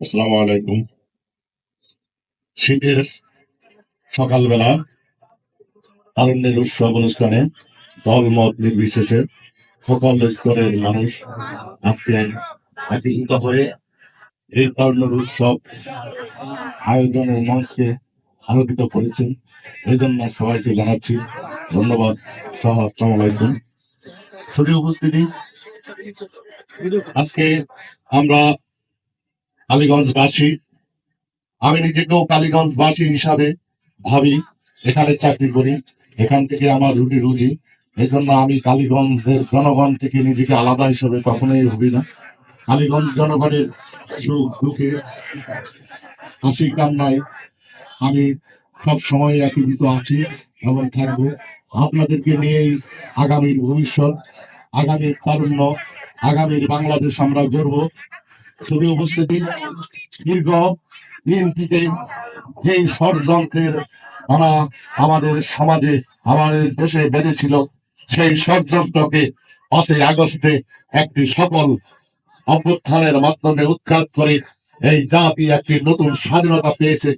আসসালামু আলাইকুম। শীতের সকালবেলা তারুণ্যের উৎসব অনুষ্ঠানে দলমত নির্বিশেষে সকল স্তরের মানুষ আজকে একত্রিত হয়ে এই তারুণ্যের উৎসব আয়োজনের মঞ্চকে আলোকিত করেছেন। এই জন্য সবাইকে জানাচ্ছি ধন্যবাদ। সহ, আসসালামু আলাইকুম। শুধু উপস্থিতি? আজকে আমরা কালীগঞ্জবাসী, আমি নিজেকেও কালীগঞ্জবাসী হিসাবে ভাবি, এখানে চাকরি করি, এখান থেকে আমার রুটি রুজি এই জন্য আমি কালীগঞ্জের জনগণ থেকে নিজেকে আলাদা হিসাবে কখনোই ভাবি না। কালীগঞ্জ জনগণের সুখ, দুঃখে, হাসি, কান্নায় আমি সব সময় একীভূত আছি এবং থাকব। আপনাদেরকে নিয়েই আগামীর ভবিষ্যৎ, আগামীর তারুণ্য আগামীর বাংলাদেশ আমরা গড়ব। শুধু উপস্থিতি, দীর্ঘ দিন থেকে যেই ষড়যন্ত্রের তারা আমাদের সমাজে, আমাদের দেশে বেঁধেছিল, সেই ষড়যন্ত্রকে পাঁচই আগস্টে একটি সফল অভ্যুত্থানের মাধ্যমে উৎখাত করে এই জাতি একটি নতুন স্বাধীনতা পেয়েছে।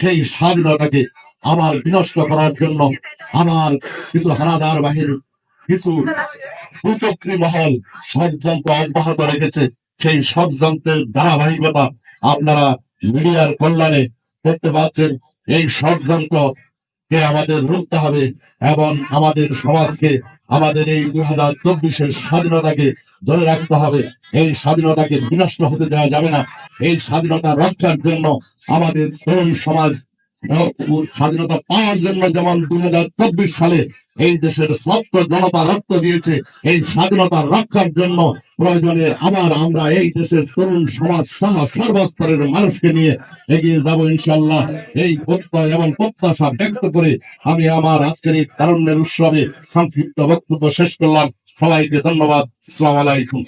সেই স্বাধীনতাকে আবার বিনষ্ট করার জন্য আমার কিছু হানাদার বাহিনী, কিছু কুচক্রী মহল ষড়যন্ত্র অব্যাহত রেখেছে। সেই ষড়যন্ত্রের ধারাবাহিকতা আপনারা মিডিয়ার কল্যাণে দেখতে পাচ্ছেন এই ষড়যন্ত্র কে আমাদের রুখতে হবে এবং আমাদের সমাজকে, আমাদের এই দুই হাজার চব্বিশের স্বাধীনতাকে ধরে রাখতে হবে। এই স্বাধীনতাকে বিনষ্ট হতে দেওয়া যাবে না। এই স্বাধীনতা রক্ষার জন্য আমাদের তরুণ সমাজ, স্বাধীনতা পাওয়ার জন্য যেমন দুই সালে এই দেশের ছাত্র জনতা রক্ত দিয়েছে এই স্বাধীনতা রক্ষার জন্য প্রয়োজনে আবার আমরা এই দেশের তরুণ সমাজ সহ সর্বস্তরের মানুষকে নিয়ে এগিয়ে যাব ইনশাল্লাহ এই প্রত্যয় এবং প্রত্যাশা ব্যক্ত করে আমি আমার আজকের এই তারুণ্যের উৎসবে সংক্ষিপ্ত বক্তব্য শেষ করলাম। সবাইকে ধন্যবাদ। সালাম আলাইকুম।